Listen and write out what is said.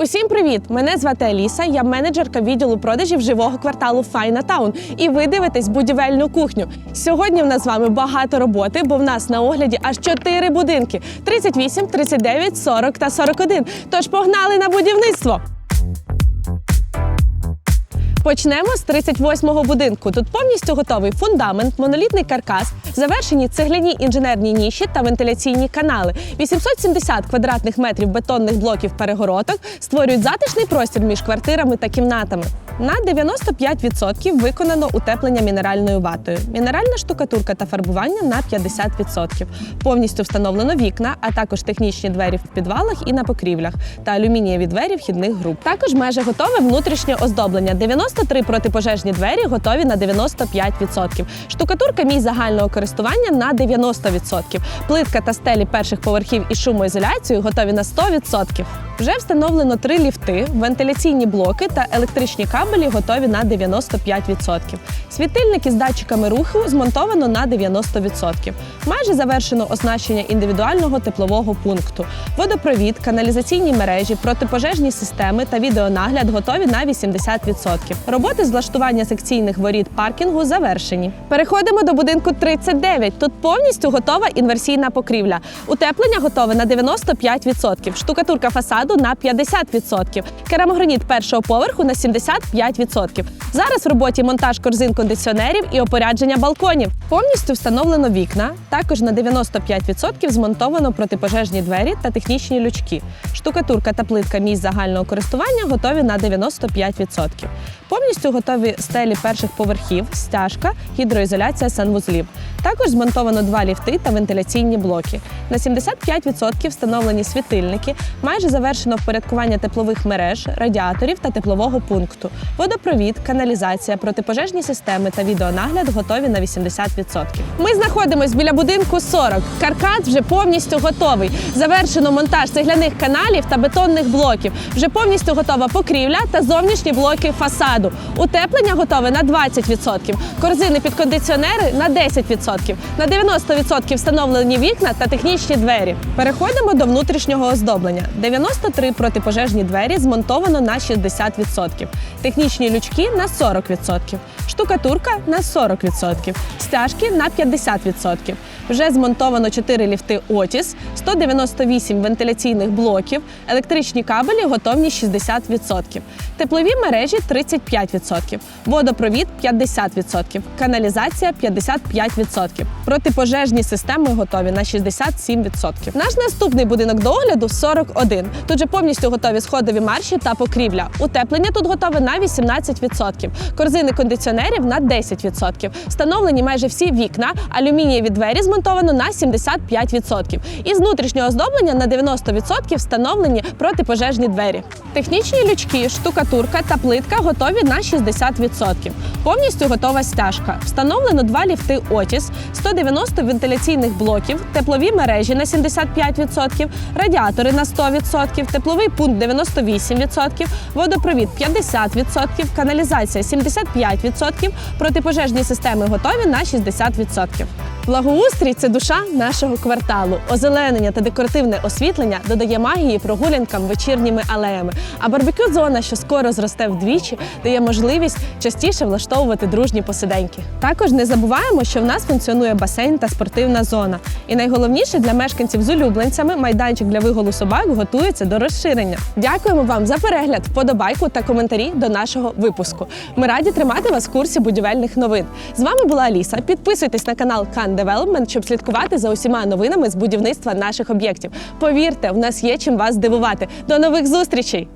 Усім привіт! Мене звати Аліса. Я менеджерка відділу продажів живого кварталу Файна Таун. І ви дивитесь будівельну кухню. Сьогодні в нас з вами багато роботи, бо в нас на огляді аж чотири будинки: 38, 39, 40 та 41. Тож погнали на будівництво! Почнемо з 38-го будинку. Тут повністю готовий фундамент, монолітний каркас, завершені цегляні інженерні ніші та вентиляційні канали. 870 квадратних метрів бетонних блоків перегородок створюють затишний простір між квартирами та кімнатами. На 95% виконано утеплення мінеральною ватою, мінеральна штукатурка та фарбування на 50%. Повністю встановлено вікна, а також технічні двері в підвалах і на покрівлях та алюмінієві двері вхідних груп. Також майже готове внутрішнє оздоблення. 93 протипожежні двері готові на 95%. Штукатурка місць загального користування на 90%. Плитка та стелі перших поверхів із шумоізоляцією готові на 100%. Вже встановлено три ліфти, вентиляційні блоки та електричні кабелі готові на 95%. Світильники з датчиками руху змонтовано на 90%. Майже завершено оснащення індивідуального теплового пункту. Водопровід, каналізаційні мережі, протипожежні системи та відеонагляд готові на 80%. Роботи з влаштування секційних воріт паркінгу завершені. Переходимо до будинку 39. Тут повністю готова інверсійна покрівля. Утеплення готове на 95%, штукатурка фасаду на 50%, керамограніт першого поверху на 75%. Зараз в роботі монтаж корзин кондиціонерів і опорядження балконів. Повністю встановлено вікна. Також на 95% змонтовано протипожежні двері та технічні лючки. Штукатурка та плитка місць загального користування готові на 95%. Повністю готові стелі перших поверхів, стяжка, гідроізоляція санвузлів. Також змонтовано два ліфти та вентиляційні блоки. На 75% встановлені світильники, майже завершено впорядкування теплових мереж, радіаторів та теплового пункту. Водопровід, каналізація, протипожежні системи та відеонагляд готові на 80%. Ми знаходимось біля будинку 40. Каркас вже повністю готовий. Завершено монтаж цегляних каналів та бетонних блоків. Вже повністю готова покрівля та зовнішні блоки фасаду. Утеплення готове на 20%. Корзини під кондиціонери на 10%. На 90% встановлені вікна та технічні двері. Переходимо до внутрішнього оздоблення. 93 протипожежні двері змонтовано на 60%. Технічні лючки на 40%. Штукатурка на 40%. Стяжки на 50%. Вже змонтовано 4 ліфти Отіс, 198 вентиляційних блоків, електричні кабелі готовні 60%. Теплові мережі 35%, водопровід 50%, каналізація 55%. Протипожежні системи готові на 67%. Наш наступний будинок до огляду 41. Тут же повністю готові сходові марші та покрівля. Утеплення тут готове на 18%. Корзини кондиціонерів на 10%. Встановлені майже всі вікна, алюмінієві двері змонтовано на 75%. Із внутрішнього оздоблення на 90% встановлені протипожежні двері. Технічні лючки, штукатурка та плитка готові на 60%. Повністю готова стяжка. Встановлено два ліфти Отіс, 190 вентиляційних блоків, теплові мережі на 75%, радіатори на 100%, тепловий пункт 98%, водопровід 50%, каналізація 75%, протипожежні системи готові на 60%. Благоустрій це душа нашого кварталу. Озеленення та декоративне освітлення додає магії прогулянкам вечірніми алеями. А барбекю зона, що скоро зросте вдвічі, дає можливість частіше влаштовувати дружні посиденьки. Також не забуваємо, що в нас функціонує басейн та спортивна зона. І найголовніше для мешканців з улюбленцями майданчик для виголу собак готується до розширення. Дякуємо вам за перегляд, вподобайку та коментарі до нашого випуску. Ми раді тримати вас в курсі будівельних новин. З вами була Аліса. Підписуйтесь на канал Can Development, щоб слідкувати за усіма новинами з будівництва наших об'єктів. Повірте, в нас є чим вас здивувати. До нових зустрічей!